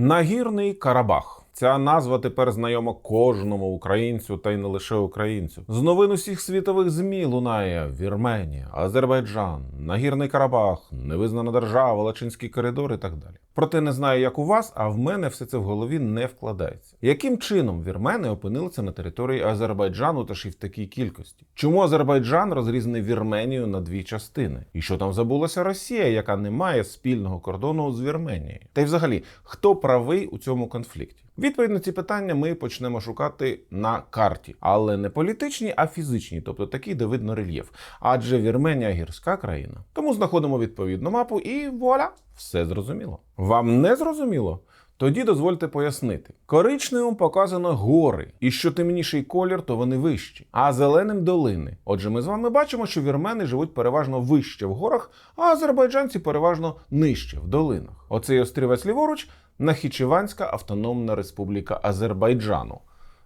Нагірний Карабах. Ця назва тепер знайома кожному українцю та й не лише українцю. З новин усіх світових змі лунає Вірменія, Азербайджан, Нагірний Карабах, невизнана держава, Лачинські коридори і так далі. Проте не знаю, як у вас, а в мене все це в голові не вкладається. Яким чином вірмени опинилися на території Азербайджану та ж і в такій кількості? Чому Азербайджан розрізаний Вірменією на дві частини? І що там забулася Росія, яка не має спільного кордону з Вірменією? Та й взагалі, хто правий у цьому конфлікті? Відповідь на ці питання ми почнемо шукати на карті, але не політичній, а фізичній, тобто такій, де видно рельєф. Адже Вірменія гірська країна. Тому знаходимо відповідну мапу і вуаля, все зрозуміло. Вам не зрозуміло? Тоді дозвольте пояснити. Коричневим показано гори, і що темніший колір, то вони вищі, а зеленим долини. Отже, ми з вами бачимо, що вірмени живуть переважно вище в горах, а азербайджанці переважно нижче в долинах. Оцей острівець ліворуч Нахічеванська Автономна Республіка Азербайджану.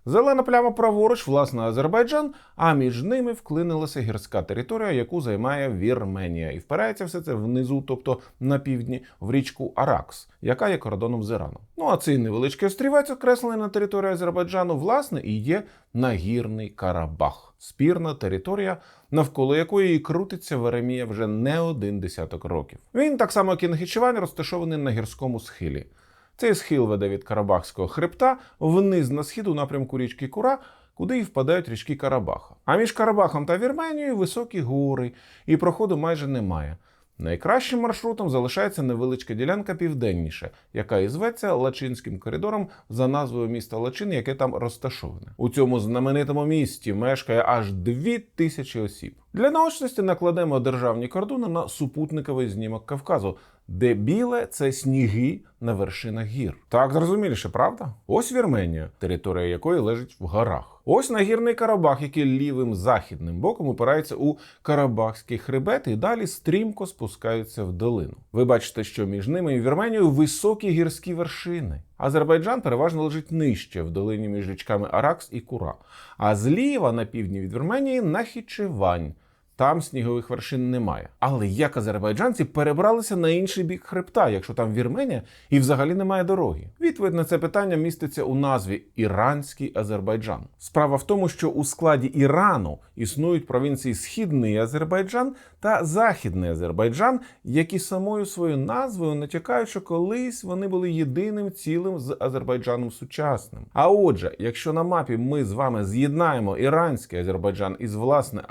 Зелена пляма праворуч, власне, Азербайджан, а між ними вклинилася гірська територія, яку займає Вірменія, і впирається все це внизу, тобто на півдні, в річку Аракс, яка є кордоном з Іраном. Ну а цей невеличкий острівець, окреслений на території Азербайджану, власне, і є нагірний Карабах, спірна територія, навколо якої і крутиться Веремія вже не один десяток років. Він так само, як і Нахічевань, розташований на гірському схилі. Цей схил веде від Карабахського хребта вниз на схід у напрямку річки Кура, куди і впадають річки Карабаха. А між Карабахом та Вірменією високі гори, і проходу майже немає. Найкращим маршрутом залишається невеличка ділянка південніше, яка і зветься Лачинським коридором за назвою міста Лачин, яке там розташоване. У цьому знаменитому місті мешкає аж дві тисячі осіб. Для наочності накладемо державні кордони на супутниковий знімок Кавказу, де біле це сніги на вершинах гір. Так зрозуміліше, правда? Ось Вірменія, територія якої лежить в горах. Ось нагірний Карабах, який лівим західним боком опирається у Карабахський хребет і далі стрімко спускаються в долину. Ви бачите, що між ними і Вірменією високі гірські вершини. Азербайджан переважно лежить нижче в долині між річками Аракс і Кура. А зліва на півдні від Вірменії Нахічевань. Там снігових вершин немає. Але як азербайджанці перебралися на інший бік хребта, якщо там Вірменія і взагалі немає дороги? Відповідь на це питання міститься у назві Іранський Азербайджан. Справа в тому, що у складі Ірану існують провінції Східний Азербайджан та Західний Азербайджан, які самою своєю назвою натякають, що колись вони були єдиним цілим з Азербайджаном сучасним. А отже, якщо на мапі ми з вами з'єднаємо іранський Азербайджан із власне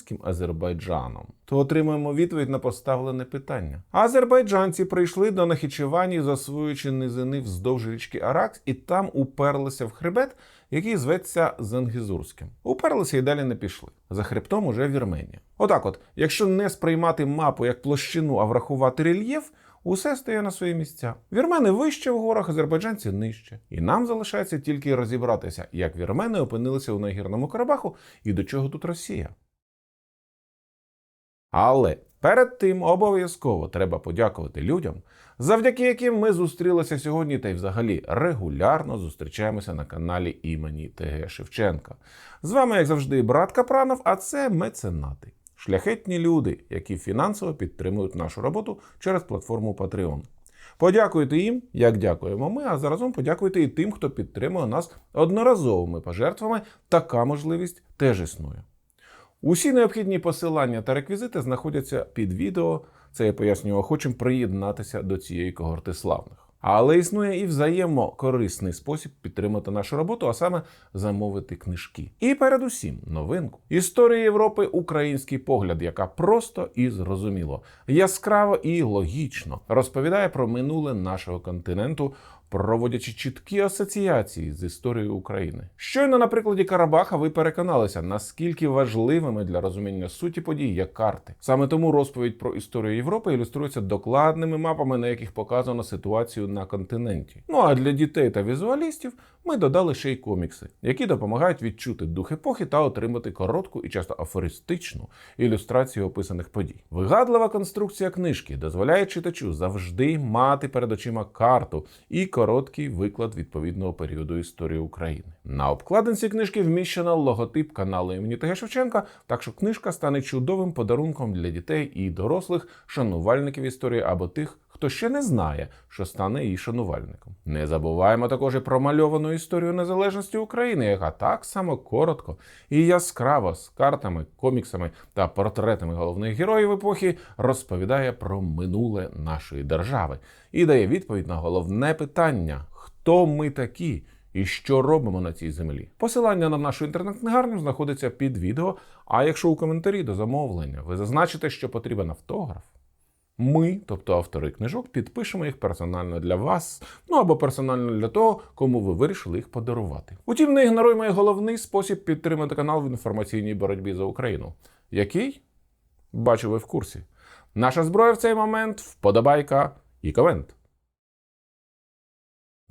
азербайджанським Азербайджаном, то отримаємо відповідь на поставлене питання. Азербайджанці прийшли до Нахічевані, засвоюючи низини вздовж річки Аракс, і там уперлися в хребет, який зветься Зангізурським. Уперлися і далі не пішли. За хребтом уже Вірменія. Отак, от, якщо не сприймати мапу як площину, а врахувати рельєф. Усе стає на свої місця. Вірмени вище в горах, азербайджанці нижче. І нам залишається тільки розібратися, як вірмени опинилися у нагірному Карабаху і до чого тут Росія. Але перед тим обов'язково треба подякувати людям, завдяки яким ми зустрілися сьогодні та й взагалі регулярно зустрічаємося на каналі імені ТГ Шевченка. З вами, як завжди, брат Капранов, а це меценати. Шляхетні люди, які фінансово підтримують нашу роботу через платформу Patreon. Подякуйте їм, як дякуємо ми, а заразом подякуйте і тим, хто підтримує нас одноразовими пожертвами. Така можливість теж існує. Усі необхідні посилання та реквізити знаходяться під відео. Це я пояснюю охочим приєднатися до цієї когорти славних. Але існує і взаємокорисний спосіб підтримати нашу роботу, а саме замовити книжки. І передусім новинку. Історія Європи український погляд, яка просто і зрозуміло, яскраво і логічно розповідає про минуле нашого континенту, проводячи чіткі асоціації з історією України. Щойно на прикладі Карабаха ви переконалися, наскільки важливими для розуміння суті подій є карти. Саме тому розповідь про історію Європи ілюструється докладними мапами, на яких показано ситуацію на континенті. Ну а для дітей та візуалістів ми додали ще й комікси, які допомагають відчути дух епохи та отримати коротку і часто афористичну ілюстрацію описаних подій. Вигадлива конструкція книжки дозволяє читачу завжди мати перед очима карту і короткий виклад відповідного періоду історії України. На обкладинці книжки вміщено логотип каналу імені ТГ Шевченка, так що книжка стане чудовим подарунком для дітей і дорослих, шанувальників історії або тих, хто ще не знає, що стане її шанувальником. Не забуваємо також і про мальовану історію незалежності України, яка так само коротко і яскраво з картами, коміксами та портретами головних героїв епохи розповідає про минуле нашої держави і дає відповідь на головне питання: хто ми такі? І що робимо на цій землі? Посилання на нашу інтернет-книгарню знаходиться під відео. А якщо у коментарі до замовлення ви зазначите, що потрібен автограф, ми, тобто автори книжок, підпишемо їх персонально для вас, ну або персонально для того, кому ви вирішили їх подарувати. Утім, не ігноруємо і головний спосіб підтримати канал в інформаційній боротьбі за Україну. Який? Бачу, ви в курсі. Наша зброя в цей момент вподобайка і комент.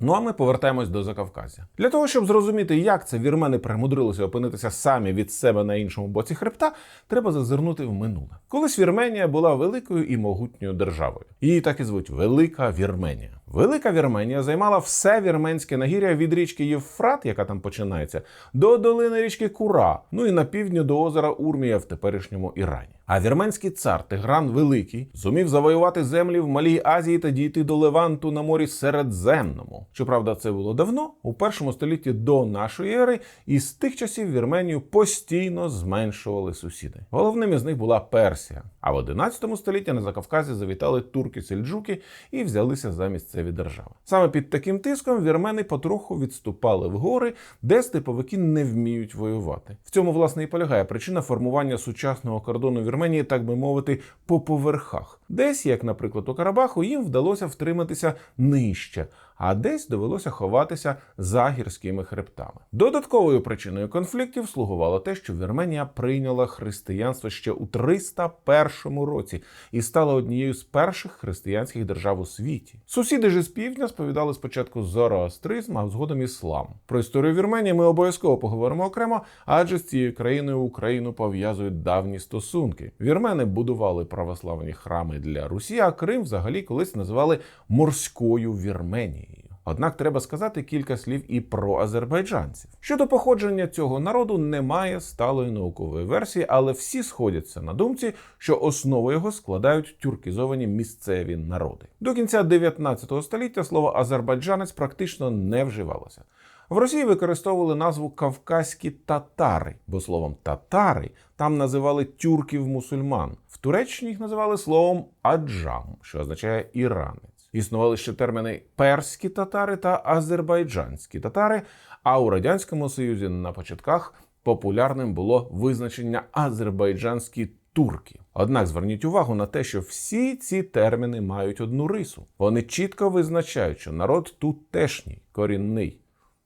Ну а ми повертаємось до Закавказя. Для того, щоб зрозуміти, як це вірмени примудрилися опинитися самі від себе на іншому боці хребта, треба зазирнути в минуле. Колись Вірменія була великою і могутньою державою. Її так і звуть Велика Вірменія. Велика Вірменія займала все вірменське нагір'я від річки Євфрат, яка там починається, до долини річки Кура, ну і на півдні до озера Урмія в теперішньому Ірані. А вірменський цар Тигран Великий зумів завоювати землі в Малій Азії та дійти до Леванту на морі Середземному. Щоправда, це було давно, у першому столітті до нашої ери, і з тих часів Вірменію постійно зменшували сусіди. Головним із них була Персія. А в 11 столітті на Закавказі завітали турки-сельджуки і взялися за місцеві держави. Саме під таким тиском вірмени потроху відступали в гори, де степовики не вміють воювати. В цьому власне і полягає причина формування сучасного кордону Вірменії, так би мовити, по поверхах. Десь, як, наприклад, у Карабаху, їм вдалося втриматися нижче, а десь довелося ховатися за гірськими хребтами. Додатковою причиною конфліктів слугувало те, що Вірменія прийняла християнство ще у 301 році і стала однією з перших християнських держав у світі. Сусіди ж з півдня сповідали спочатку зороастризм, а згодом іслам. Про історію Вірменії ми обов'язково поговоримо окремо, адже з цією країною Україну пов'язують давні стосунки. Вірмени будували православні храми для Русі, а Крим взагалі колись називали морською Вірменією. Однак треба сказати кілька слів і про азербайджанців. Щодо походження цього народу немає сталої наукової версії, але всі сходяться на думці, що основу його складають тюркізовані місцеві народи. До кінця 19 століття слово азербайджанець практично не вживалося. В Росії використовували назву кавказькі татари, бо словом татари там називали тюрків-мусульман. В Туреччині їх називали словом аджам, що означає іранець. Існували ще терміни перські татари та азербайджанські татари. А у радянському союзі на початках популярним було визначення азербайджанські турки. Однак зверніть увагу на те, що всі ці терміни мають одну рису. Вони чітко визначають, що народ тутешній, корінний.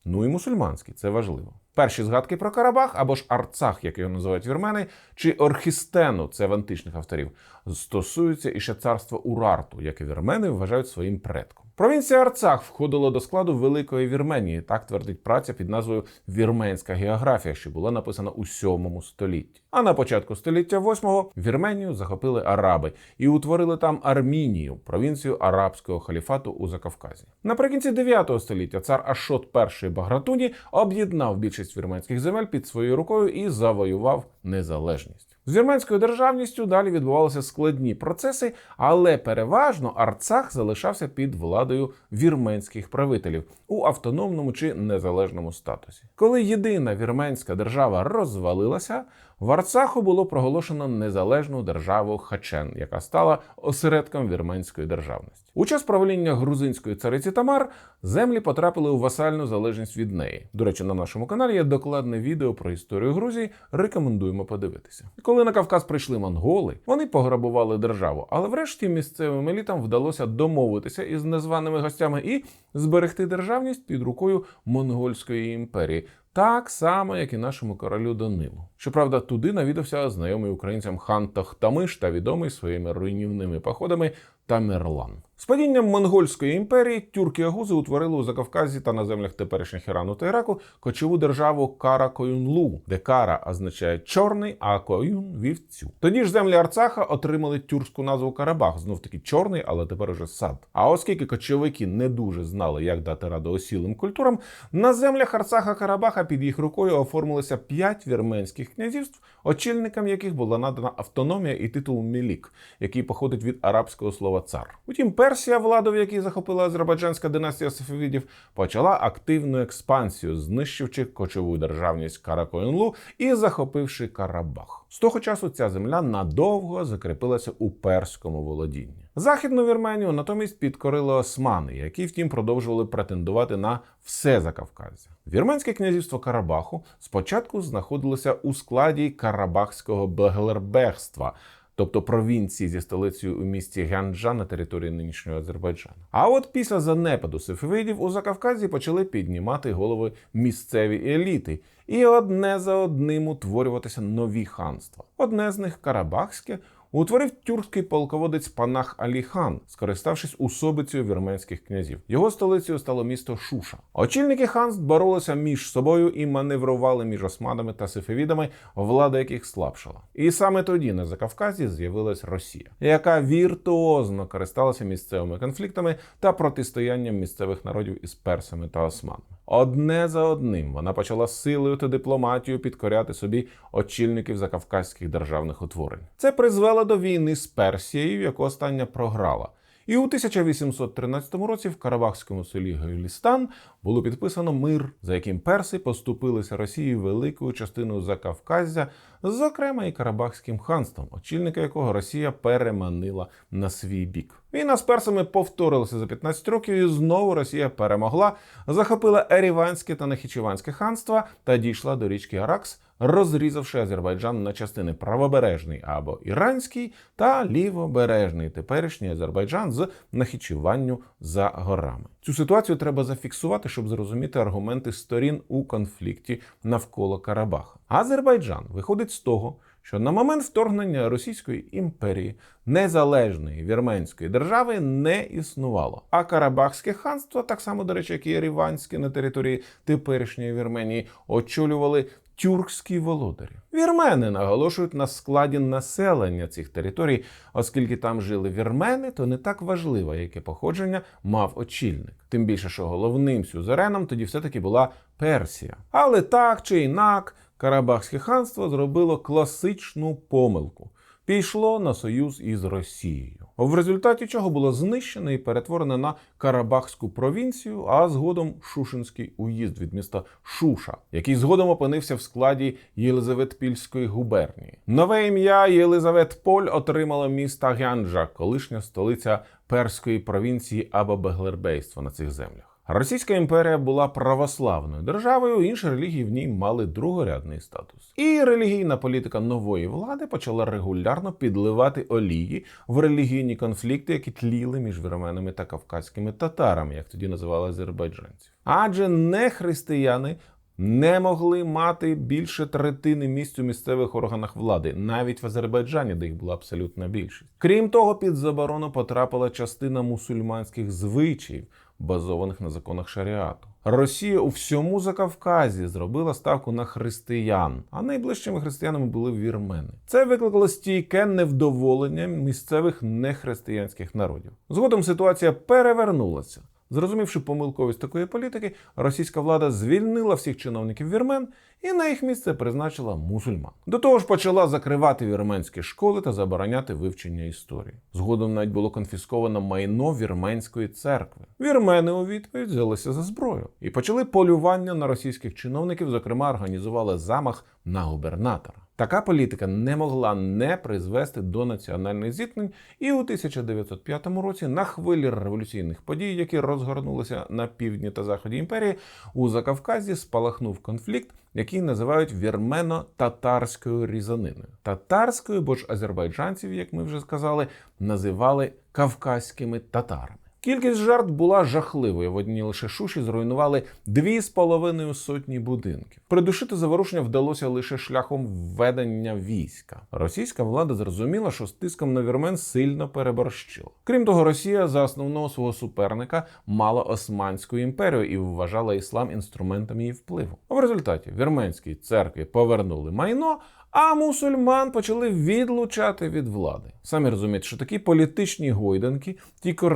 Ну і мусульманський, це важливо. Перші згадки про Карабах або ж Арцах, як його називають вірмени, чи Орхістену, це в античних авторів, стосуються іще царства Урарту, яке вірмени вважають своїм предком. Провінція Арцах входила до складу Великої Вірменії. Так твердить праця під назвою Вірменська географія, що була написана у 7 столітті. А на початку століття 8-го Вірменію захопили араби і утворили там Армінію, провінцію арабського халіфату у Закавказі. Наприкінці 9 століття цар Ашот І Багратуні об'єднав більшість вірменських земель під своєю рукою і завоював незалежність. З вірменською державністю далі відбувалися складні процеси, але переважно Арцах залишався під владою вірменських правителів у автономному чи незалежному статусі. Коли єдина вірменська держава розвалилася, в Арцаху було проголошено незалежну державу Хачен, яка стала осередком вірменської державності. У час правління грузинської цариці Тамар землі потрапили у васальну залежність від неї. До речі, на нашому каналі є докладне відео про історію Грузії. Рекомендуємо подивитися. Коли на Кавказ прийшли монголи, вони пограбували державу, але врешті місцевим елітам вдалося домовитися із незваними гостями і зберегти державність під рукою монгольської імперії. Так само, як і нашому королю Данилу. Щоправда, туди навідався знайомий українцям хан Тахтамиш та відомий своїми руйнівними походами Тамерлан. З падінням монгольської імперії тюрки-агузи утворили у Закавказі та на землях теперішніх Ірану та Іраку кочову державу Кара Коюнлу, де кара означає чорний, а коюн вівцю. Тоді ж землі Арцаха отримали тюркську назву Карабах, знов таки чорний, але тепер уже сад. А оскільки кочовики не дуже знали, як дати раду осілим культурам, на землях Арцаха Карабаха під їх рукою оформилося п'ять вірменських князівств, очільникам яких була надана автономія і титул Мілік, який походить від арабського слова цар. Утім, Персія, владу в якій захопила азербайджанська династія Сефевідів, почала активну експансію, знищивши кочову державність Каракоїнлу і захопивши Карабах. З того часу ця земля надовго закріпилася у перському володінні. Західну Вірменію натомість підкорили османи, які втім продовжували претендувати на все Закавказя. Вірменське князівство Карабаху спочатку знаходилося у складі Карабахського Беглербегства, тобто провінції зі столицею у місті Гянджа на території нинішнього Азербайджану. А от після занепаду сефевидів у Закавказі почали піднімати голови місцеві еліти, і одне за одним утворюватися нові ханства. Одне з них Карабахське. Утворив тюркський полководець Панах Аліхан, скориставшись особицею вірменських князів. Його столицею стало місто Шуша. Очільники ханств боролися між собою і маневрували між османами та сефевідами, влада яких слабшала. І саме тоді на Закавказі з'явилась Росія, яка віртуозно користалася місцевими конфліктами та протистоянням місцевих народів із персами та османами. Одне за одним вона почала силою та дипломатією підкоряти собі очільників закавказьких державних утворень. Це призвело до війни з Персією, яку остання програла. І у 1813 році в Карабахському селі Гюлістан було підписано мир, за яким перси поступилися Росії великою частиною Закавказя, зокрема і Карабахським ханством, очільника якого Росія переманила на свій бік. Війна з персами повторилася за 15 років, і знову Росія перемогла, захопила Еріванське та Нахічеванське ханства та дійшла до річки Аракс, розрізавши Азербайджан на частини правобережний або іранський та лівобережний теперішній Азербайджан з Нахічеванню за горами. Цю ситуацію треба зафіксувати, щоб зрозуміти аргументи сторін у конфлікті навколо Карабаха. Азербайджан виходить з того, що на момент вторгнення Російської імперії незалежної вірменської держави не існувало. А Карабахське ханство, так само, до речі, як і Єріванське на території теперішньої Вірменії, очолювали тюркські володарі. Вірмени наголошують на складі населення цих територій, оскільки там жили вірмени, то не так важливо, яке походження мав очільник. Тим більше, що головним сюзереном тоді все-таки була Персія. Але так чи інак, Карабахське ханство зробило класичну помилку. Пішло на союз із Росією, в результаті чого було знищено і перетворено на Карабахську провінцію, а згодом Шушинський уїзд від міста Шуша, який згодом опинився в складі Єлизаветпільської губернії. Нове ім'я Єлизаветполь отримало місто Гянджа, колишня столиця перської провінції або Беглербейства на цих землях. Російська імперія була православною державою, інші релігії в ній мали другорядний статус. І релігійна політика нової влади почала регулярно підливати олії в релігійні конфлікти, які тліли між вірменами та кавказькими татарами, як тоді називали азербайджанців. Адже не християни. Не могли мати більше третини місць у місцевих органах влади, навіть в Азербайджані, де їх була абсолютна більшість. Крім того, під заборону потрапила частина мусульманських звичаїв, базованих на законах шаріату. Росія у всьому Закавказі зробила ставку на християн, а найближчими християнами були вірмени. Це викликало стійке невдоволення місцевих нехристиянських народів. Згодом ситуація перевернулася. Зрозумівши помилковість такої політики, російська влада звільнила всіх чиновників вірмен і на їх місце призначила мусульман. До того ж, почала закривати вірменські школи та забороняти вивчення історії. Згодом навіть було конфісковано майно вірменської церкви. Вірмени у відповідь взялися за зброю і почали полювання на російських чиновників. Зокрема, організували замах на губернатора. Така політика не могла не призвести до національних зіткнень, і у 1905 році, на хвилі революційних подій, які розгорнулися на півдні та заході імперії, у Закавказі спалахнув конфлікт, який називають вірмено-татарською різаниною. Татарською, бо ж азербайджанців, як ми вже сказали, називали кавказькими татарами. Кількість жертв була жахливою. В одній лише шуші зруйнували дві з половиною сотні будинків. Придушити заворушення вдалося лише шляхом введення війська. Російська влада зрозуміла, що з тиском на вірмен сильно переборщила. Крім того, Росія за основного свого суперника мала Османську імперію і вважала іслам інструментом її впливу. В результаті вірменській церкві повернули майно. А мусульман почали відлучати від влади. Самі розумієте, що такі політичні гойданки тільки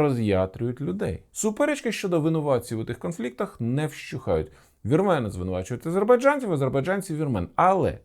роз'ятрюють людей. Суперечки щодо винуватців у тих конфліктах не вщухають. Вірмени звинувачують азербайджанців, азербайджанці вірмен. Але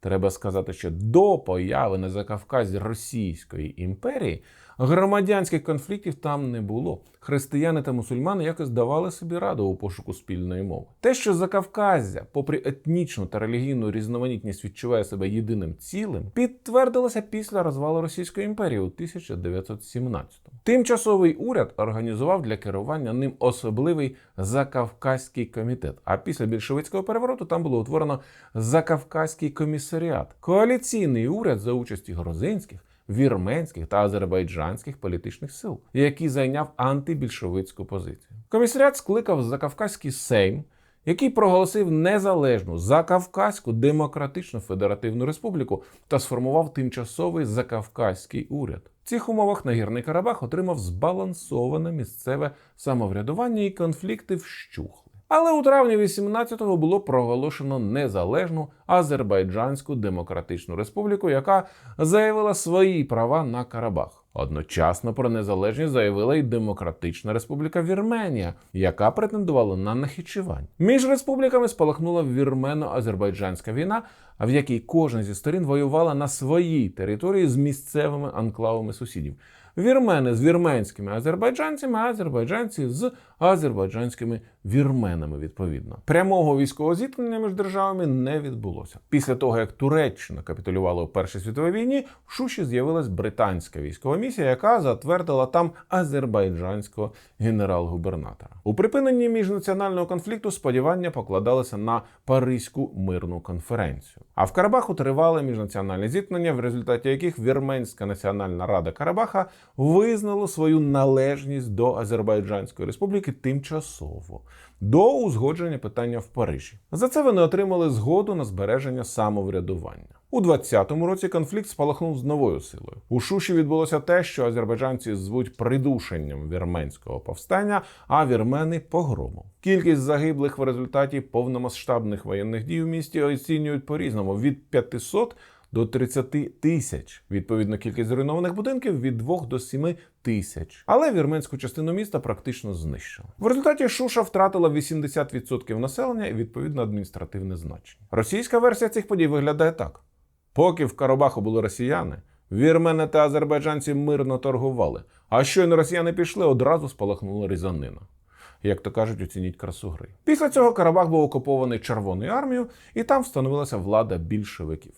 треба сказати, що до появи на Закавказі Російської імперії громадянських конфліктів там не було. Християни та мусульмани якось давали собі раду у пошуку спільної мови. Те, що Закавказя, попри етнічну та релігійну різноманітність, відчуває себе єдиним цілим, підтвердилося після розвалу Російської імперії у 1917-му. Тимчасовий уряд організував для керування ним особливий Закавказький комітет. А після більшовицького перевороту там було утворено Закавказький комісаріат, коаліційний уряд за участі грузинських, вірменських та азербайджанських політичних сил, який зайняв антибільшовицьку позицію. Комісаріат скликав Закавказький Сейм, який проголосив незалежну Закавказьку демократичну федеративну республіку та сформував тимчасовий Закавказький уряд. В цих умовах Нагірний Карабах отримав збалансоване місцеве самоврядування і конфлікти вщухли. Але у травні 18-го було проголошено незалежну Азербайджанську демократичну республіку, яка заявила свої права на Карабах. Одночасно про незалежність заявила й Демократична Республіка Вірменія, яка претендувала на Нахічевань. Між республіками спалахнула вірмено-азербайджанська війна, в якій кожна зі сторін воювала на своїй території з місцевими анклавами сусідів. Вірмени з вірменськими азербайджанцями, а азербайджанці з азербайджанськими вірменами. Відповідно, прямого військового зіткнення між державами не відбулося. Після того як Туреччина капітулювала у Першій світовій війні, в Шуші з'явилась британська військова місія, яка затвердила там азербайджанського генерал-губернатора. У припиненні міжнаціонального конфлікту сподівання покладалися на Паризьку мирну конференцію. А в Карабаху тривали міжнаціональні зіткнення, в результаті яких Вірменська національна рада Карабаха визнала свою належність до Азербайджанської республіки тимчасово до узгодження питання в Парижі. За це вони отримали згоду на збереження самоврядування. У 20-му році конфлікт спалахнув з новою силою. У Шуші відбулося те, що азербайджанці звуть придушенням вірменського повстання, а вірмени погромом. Кількість загиблих в результаті повномасштабних воєнних дій у місті оцінюють по-різному від 500 до 30 тисяч. Відповідно, кількість зруйнованих будинків від 2 до 7 тисяч. Але вірменську частину міста практично знищили. В результаті Шуша втратила 80% населення і відповідно адміністративне значення. Російська версія цих подій виглядає так: поки в Карабаху були росіяни. Вірмени та азербайджанці мирно торгували. А щойно росіяни пішли, одразу спалахнула різанина. Як то кажуть, оцініть красу гри. Після цього Карабах був окупований Червоною армією, і там встановилася влада більшовиків.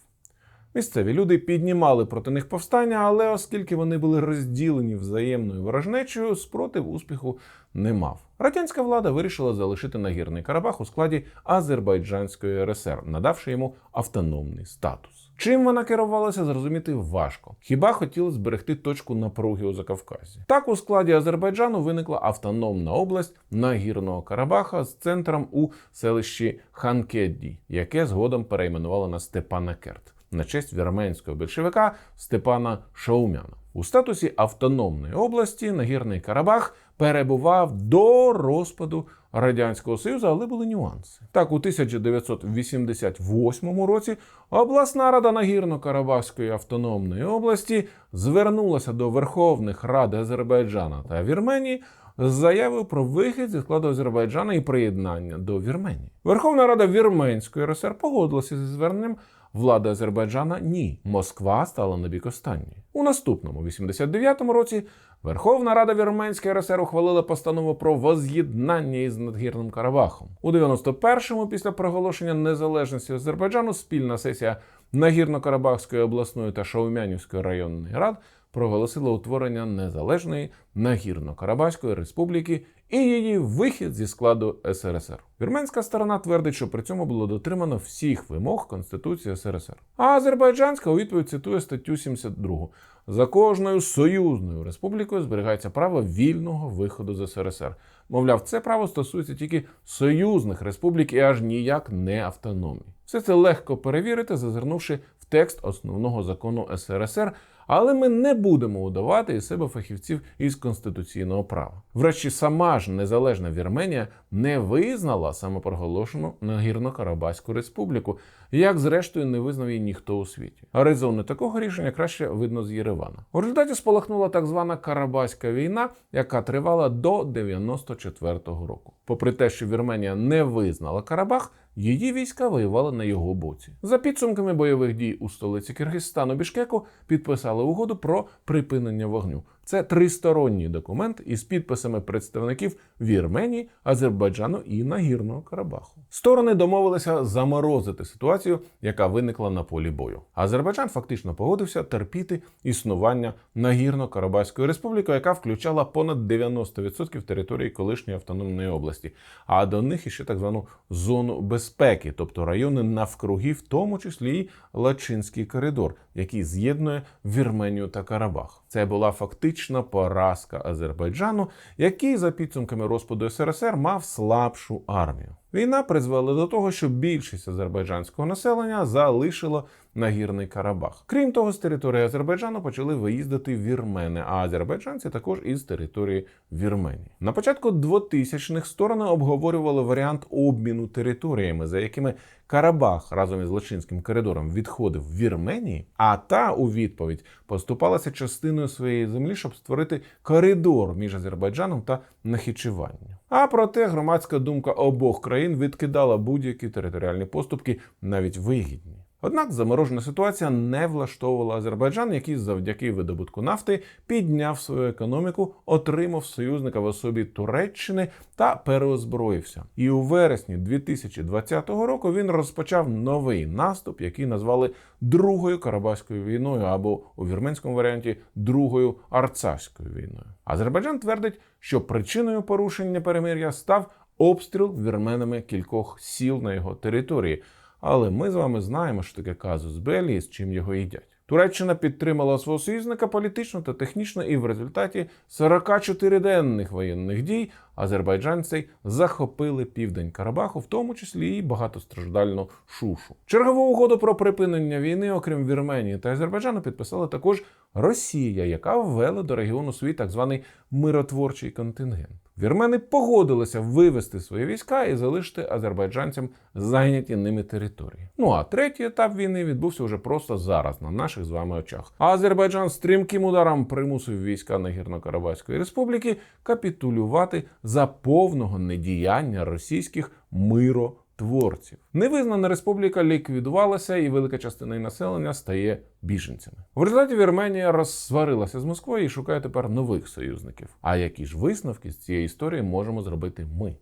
Місцеві люди піднімали проти них повстання, але оскільки вони були розділені взаємною ворожнечою, спротив успіху не мав. Радянська влада вирішила залишити нагірний Карабах у складі Азербайджанської РСР, надавши йому автономний статус. Чим вона керувалася, зрозуміти важко. Хіба хотіли зберегти точку напруги у Закавказі? Так у складі Азербайджану виникла автономна область Нагірного Карабаха з центром у селищі Ханкедді, яке згодом перейменували на Степанакерт на честь вірменського більшовика Степана Шаумяна. У статусі автономної області Нагірний Карабах перебував до розпаду Радянського Союзу, але були нюанси. Так, у 1988 році обласна рада Нагірно-Карабахської автономної області звернулася до Верховних Рад Азербайджана та Вірменії з заявою про вихід зі складу Азербайджана і приєднання до Вірменії. Верховна Рада Вірменської РСР погодилася зі зверненням. Влада Азербайджана ні. Москва стала на бік останньої. У наступному 89-му році Верховна Рада Вірменської РСР ухвалила постанову про воз'єднання із надгірним Карабахом. У 91-му, після проголошення незалежності Азербайджану, спільна сесія Нагірно-Карабахської обласної та Шаумянівської районної рад проголосила утворення незалежної Нагірно-Карабахської республіки і її вихід зі складу СРСР. Вірменська сторона твердить, що при цьому було дотримано всіх вимог Конституції СРСР. А Азербайджанська у відповідь цитує статтю 72. За кожною союзною республікою зберігається право вільного виходу з СРСР. Мовляв, це право стосується тільки союзних республік і аж ніяк не автономії. Все це легко перевірити, зазирнувши в текст основного закону СРСР. Але ми не будемо удавати із себе фахівців із конституційного права. Врешті, сама ж незалежна Вірменія не визнала самопроголошену Нагірно-Карабаську республіку, як зрештою не визнав її ніхто у світі. А резони такого рішення краще видно з Єревана. У результаті спалахнула так звана Карабаська війна, яка тривала до 94-го року. Попри те, що Вірменія не визнала Карабах. Її війська воювали на його боці. За підсумками бойових дій у столиці Киргизстану Бішкеку підписали угоду про припинення вогню. Це тристоронній документ із підписами представників Вірменії, Азербайджану і Нагірного Карабаху. Сторони домовилися заморозити ситуацію, яка виникла на полі бою. Азербайджан фактично погодився терпіти існування Нагірно-Карабахської республіки, яка включала понад 90% території колишньої автономної області, а до них іще так звану зону безпеки, тобто райони навкруги, в тому числі і Лачинський коридор, який з'єднує Вірменію та Карабах. Це була фактична поразка Азербайджану, який за підсумками розпаду СРСР мав слабшу армію. Війна призвела до того, що більшість азербайджанського населення залишило нагірний Карабах. Крім того, з території Азербайджану почали виїздити вірмени, а азербайджанці також із території Вірменії. На початку 2000-х сторони обговорювали варіант обміну територіями, за якими Карабах разом із Лачинським коридором відходив Вірменії, а та у відповідь поступалася частиною своєї землі, щоб створити коридор між Азербайджаном та Нахічеванням. А проте громадська думка обох країн відкидала будь-які територіальні поступки, навіть вигідні. Однак заморожена ситуація не влаштовувала Азербайджан, який завдяки видобутку нафти підняв свою економіку, отримав союзника в особі Туреччини та переозброївся. І у вересні 2020 року він розпочав новий наступ, який назвали Другою Карабахською війною або у вірменському варіанті Другою Арцахською війною. Азербайджан твердить, що причиною порушення перемир'я став обстріл вірменами кількох сіл на його території. Але ми з вами знаємо, що таке казус Белі і з чим його їдять. Туреччина підтримала свого союзника політично та технічно, і в результаті 44-денних воєнних дій азербайджанці захопили південь Карабаху, в тому числі і багатостраждальну Шушу. Чергову угоду про припинення війни, окрім Вірменії та Азербайджану, підписала також Росія, яка ввела до регіону свій так званий миротворчий контингент. Вірмени погодилися вивести свої війська і залишити азербайджанцям зайняті ними території. Ну а третій етап війни відбувся вже просто зараз, на наших з вами очах. А Азербайджан стрімким ударом примусив війська Нагірно-Карабахської республіки капітулювати за повного недіяння російських миро. Творців невизнана республіка ліквідувалася, і велика частина її населення стає біженцями. В результаті Вірменія розсварилася з Москвою і шукає тепер нових союзників. А які ж висновки з цієї історії можемо зробити ми?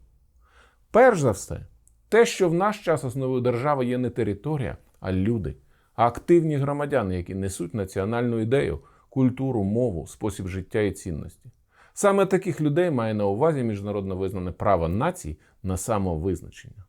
Перш за все, те, що в наш час основою держави є не територія, а люди, а активні громадяни, які несуть національну ідею, культуру, мову, спосіб життя і цінності. Саме таких людей має на увазі міжнародно визнане право націй на самовизначення.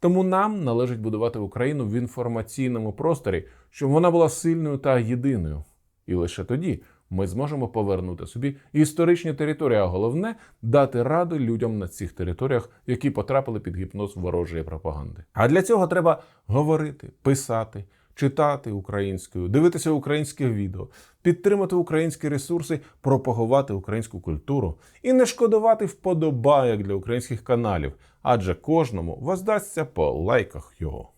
Тому нам належить будувати Україну в інформаційному просторі, щоб вона була сильною та єдиною. І лише тоді ми зможемо повернути собі історичні території, а головне дати раду людям на цих територіях, які потрапили під гіпноз ворожої пропаганди. А для цього треба говорити, писати, читати українською, дивитися українське відео, підтримати українські ресурси, пропагувати українську культуру і не шкодувати вподобайок для українських каналів, адже кожному воздасться по лайках його.